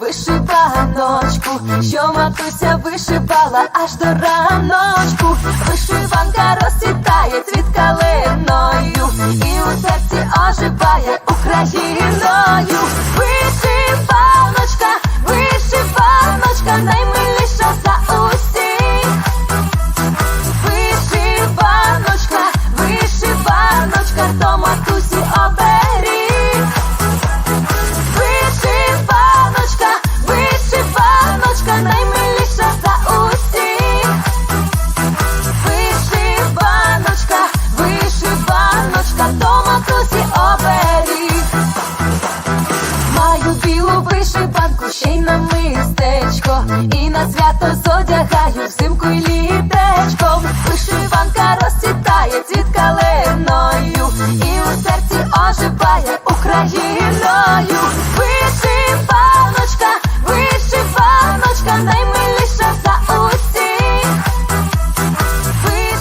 вишиваночку, що матуся вишивала аж до раночку. Вишиванка розцвітає цвіт калиною, і у серці оживає Україною. Вишиваночка, вишиваночка, наймиліша білу вишиванку, ще й на мистечко, і на свято зодягаю взимку й літечком.